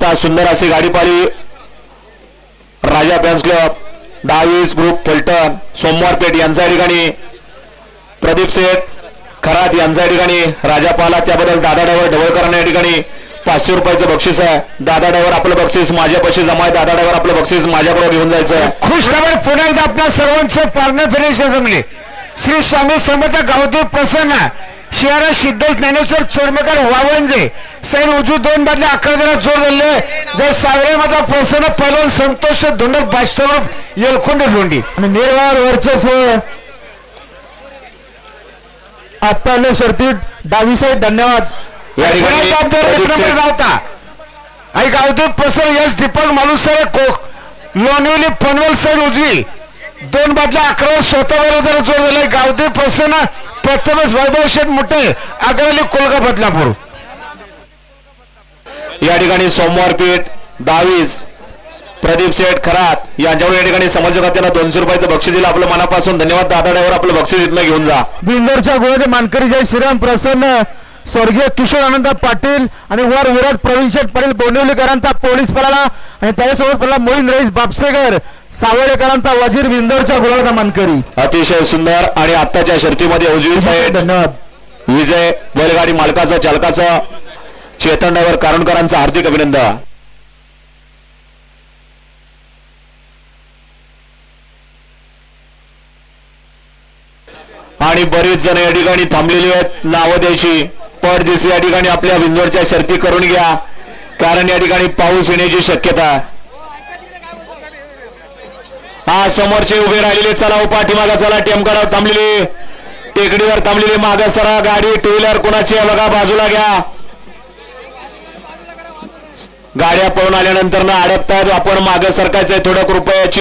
आता सुंदर अशी गाडी पाहिली राजा फॅन्स क्लब दहावीस ग्रुप फलटण सोमवार पेठ यांच्या ठिकाणी. प्रदीप सेठ खरात यांच्या ठिकाणी. राजा पाला त्याबद्दल दादा डायव्हर ढवळकरांना या ठिकाणी पाचशे रुपयाचं बक्षीस आहे. दादा डायव्हर आपलं बक्षीस माझ्यापाशी जमा आहे. दादा डायव्हर आपलं बक्षीस माझ्याकडे घेऊन जायचं आहे खुश खबर पुन्हा एकदा आपल्या सर्वांचे पार्टनर फिनिश जमले. श्री स्वामी समर्थ गावदेव प्रसन्न. शिवारा सिद्धेश ज्ञानेश्वर चोरमेकर वावंजे सैन उजू दोन बादले अकरा जण जोर झाले जय सावरे माझा प्रसन्न पलवल संतोष धुंडक बाष्टरूप येलकुंड लोंडी आणि वर्चस्व. आत्ता शर्ती डावी साईड धन्यवाद. गावता आणि गावदेव प्रसन्न यश दीपक मालुसरे कोक लोणवेली पनवेल साईड उजवी. दोन बाटल्या अकरा स्वतः बरोबर जोर झालाय गावदेव प्रसन्न प्रथमच वैभव शेठ मोठे अगरली कोलगा बदलापूर. या ठिकाणी सोमवार पेठ दहावीस प्रदीप शेठ खरात. यांच्यावर या ठिकाणी समाजकात्यांना दोनशे रुपयाचं बक्षीस दिलं आपलं मनापासून धन्यवाद दादा ड्रायव्हर आपलं बक्षीस इथनं घेऊन जा. बिंदरच्या गोळ्याचे मानकरी जय श्रीराम प्रसन्न स्वर्गीय किशोर आनंद पाटील आणि वर विराज प्रवीण शेठ पाटील बोंडिवलीकरांचा पोलीस पलाला आणि त्याच्यासोबत पडला मोईन रईस बापसेकर सावळेकरांचा वजीर बिंदरच्या गोळ्याचा मानकरी. अतिशय सुंदर आणि आत्ताच्या शर्तीमध्ये उजवी साईड धन्यवाद. विजय बैलगाडी मालकाचं चालकाचं चेतन ड्रायव्हर कारणकरांचं हार्दिक अभिनंदन. आणि बरीच जण या ठिकाणी थांबलेली आहेत. नावं द्यायची पट दिवशी या ठिकाणी आपल्या विंजोरच्या शर्ती करून घ्या. कारण या ठिकाणी पाऊस येण्याची शक्यता आहे. हा समोरचे उभे राहिलेले चला हो, पाठीमागा चला टेमकाडावर थांबलेले. टेकडीवर थांबलेली माग सरा गाडी टू व्हीलर कोणाची आहे बघा बाजूला घ्या. गाड्या पळून आल्यानंतर ना अडकतात आपण मागे सरकायचंय थोडं कृपयाची